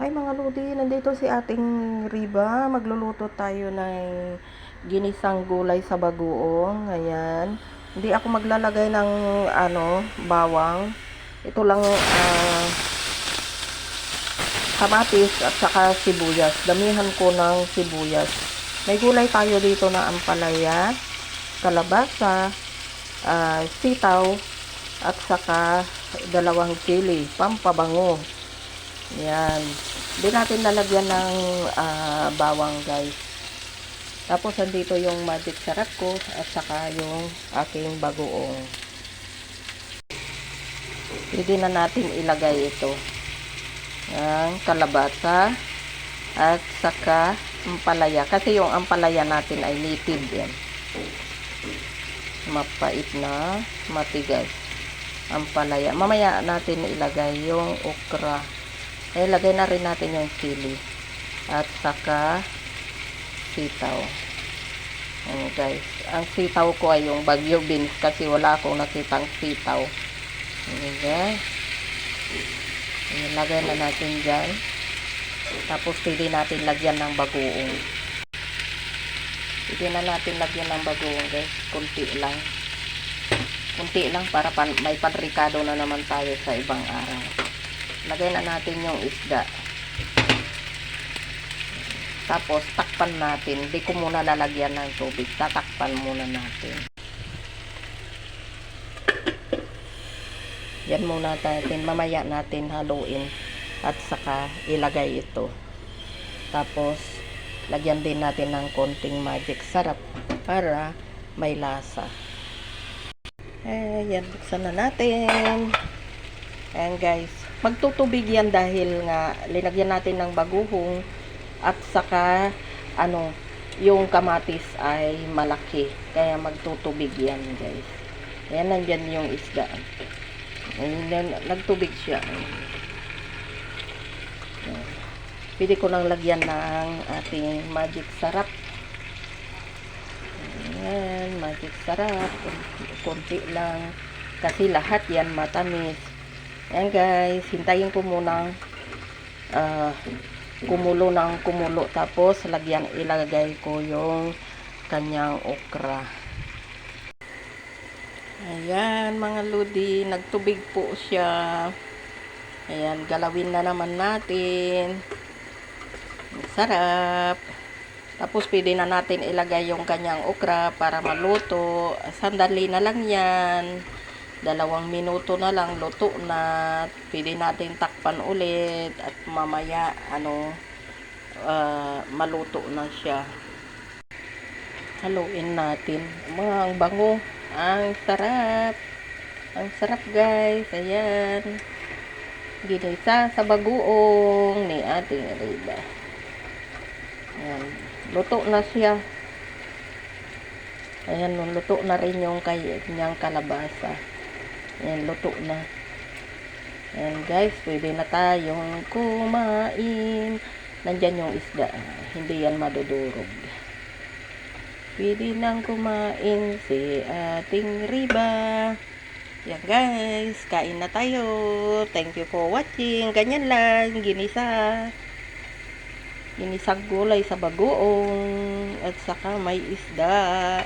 Hi mga Lodi, nandito si ating Riba. Magluluto tayo ng ginisang gulay sa bagoong. Ayan. Hindi ako maglalagay ng ano, bawang. Ito lang ah, kamatis at saka sibuyas. Damihan ko ng sibuyas. May gulay tayo dito na ampalaya, kalabasa, ah, sitaw, at saka dalawang chili, pampabango. Yan. Hindi natin lalagyan ng ah, bawang guys. Tapos andito yung magic sarap ko at saka yung aking bagoong. Pwede na natin ilagay ito. Ang kalabasa at saka ampalaya. Kasi yung ampalaya natin ay native yan. Mapait na, matigas. Ampalaya. Mamaya natin ilagay yung okra. Eh, lagay na rin natin yung chili. At saka sitaw. Ayan guys. Ang sitaw ko ay yung bagyo beans kasi wala akong nakitang sitaw. Ayan guys. Ayan, lagay na natin dyan. Tapos pwede natin lagyan ng bagoong. Pwede na natin lagyan ng bagoong guys. Kunti lang. Kunti lang para pan may panrikado na naman tayo sa ibang araw. Lagay na natin yung isda. Tapos, takpan natin. Hindi ko muna lalagyan ng tubig. Tatakpan muna natin. Yan muna natin. Mamaya natin haluin. At saka, ilagay ito. Tapos, lagyan din natin ng konting magic sarap para may lasa. Eh, yan. Buksan na natin. Ayan guys. Magtutubig yan dahil nga linagyan natin ng baguhong at saka ano yung kamatis ay malaki. Kaya magtutubig yan guys. Ayan nandyan yung isda. Ayan, nagtubig siya. Ayan. Pwede ko nang lagyan ng ating magic sarap. Ayan, magic sarap. Kunti lang. Kasi lahat yan matamis. Ayan guys, hintayin ko muna ah, kumulo ng kumulo. Tapos, lagyan, ilagay ko yung kanyang okra. Ayan, mga ludi, nagtubig po siya. Ayan, galawin na naman natin. Sarap. Tapos, pwede na natin ilagay yung kanyang okra para maluto. Sandali na lang yan dalawang minuto na lang luto na. Pwede natin takpan ulit at mamaya ano ah, maluto na siya. Haluin natin. Mga ang bango. Ang sarap. Ang sarap guys. Ayan. Ginisa sa bagoong ni ating Rida ayan. Luto na siya. Ayan luto na rin yung kanyang kalabasa Ayan, luto na. Ayan guys, pwede na tayong kumain. Nandyan yung isda. Hindi yan madudurog. Pwede nang kumain si ating riba. Yan guys, kain na tayo. Thank you for watching. Ganyan lang, ginisa. Ginisang gulay sa bagoong. At saka may isda.